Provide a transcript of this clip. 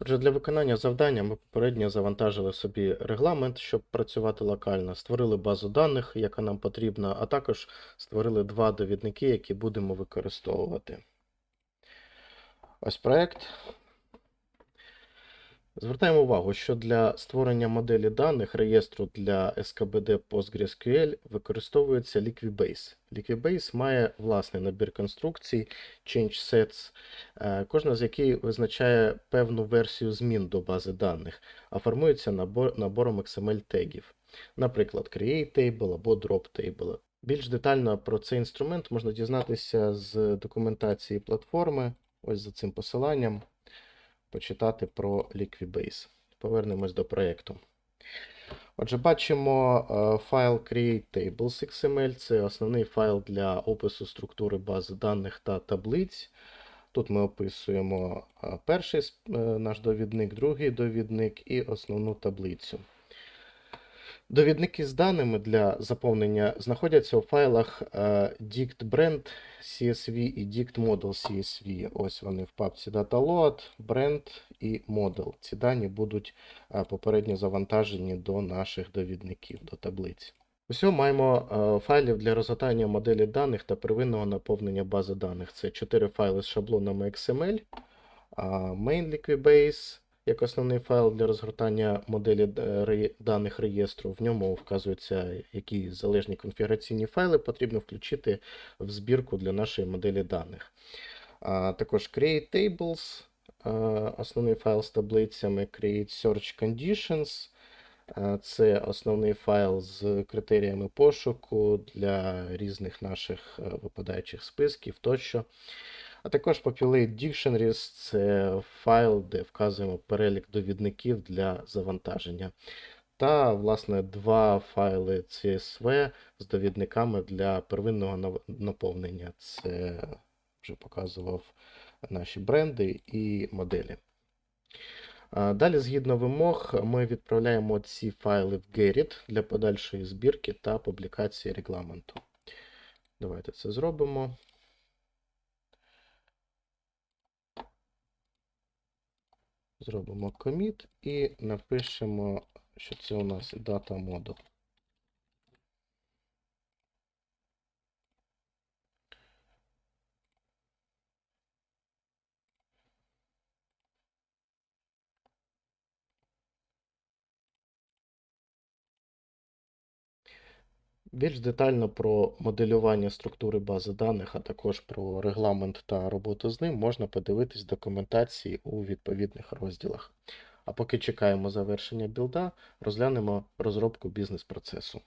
Отже, для виконання завдання ми попередньо завантажили собі регламент, щоб працювати локально, створили базу даних, яка нам потрібна, а також створили два довідники, які будемо використовувати. Ось проект. Звертаємо увагу, що для створення моделі даних реєстру для SKBD PostgreSQL використовується Liquibase. Liquibase має власний набір конструкцій, change sets, е, кожна з яких визначає певну версію змін до бази даних, а формується набор, набором XML тегів, наприклад, create або drop table. Більш детально про цей інструмент можна дізнатися з документації платформи, ось за цим посиланням почитати про Liquibase. Повернемось до проєкту. Отже, бачимо е, файл createTables.xml. Це основний файл для опису структури бази даних та таблиць. Тут ми описуємо е, перший е, наш довідник, другий довідник і основну таблицю. Довідники з даними для заповнення знаходяться у файлах е, dict.brand CSV і dict.model CSV. Ось вони в папці DataLoad, Brand і Model. Ці дані будуть е, попередньо завантажені до наших довідників, до таблиць. Усього маємо е, файлів для розгортання моделі даних та первинного наповнення бази даних. Це 4 файли з шаблонами XML, main Liquibase, як основний файл для розгортання моделі е, даних реєстру. В ньому вказуються, які залежні конфігураційні файли потрібно включити в збірку для нашої моделі даних. А також Create Tables, е, основний файл з таблицями, Create Search Conditions. е, Це основний файл з критеріями пошуку для різних наших випадаючих списків тощо. А також Populate Dictionaries це файл, де вказуємо перелік довідників для завантаження. Та, власне, два файли CSV з довідниками для первинного наповнення. Це вже показував наші бренди і моделі. Далі, згідно вимог, ми відправляємо ці файли в Gerrit для подальшої збірки та публікації регламенту. Давайте це зробимо. Зробимо commit і напишемо, що це у нас дата model. Більш детально про моделювання структури бази даних, а також про регламент та роботу з ним можна подивитись в документації у відповідних розділах. А поки чекаємо завершення білда, розглянемо розробку бізнес-процесу.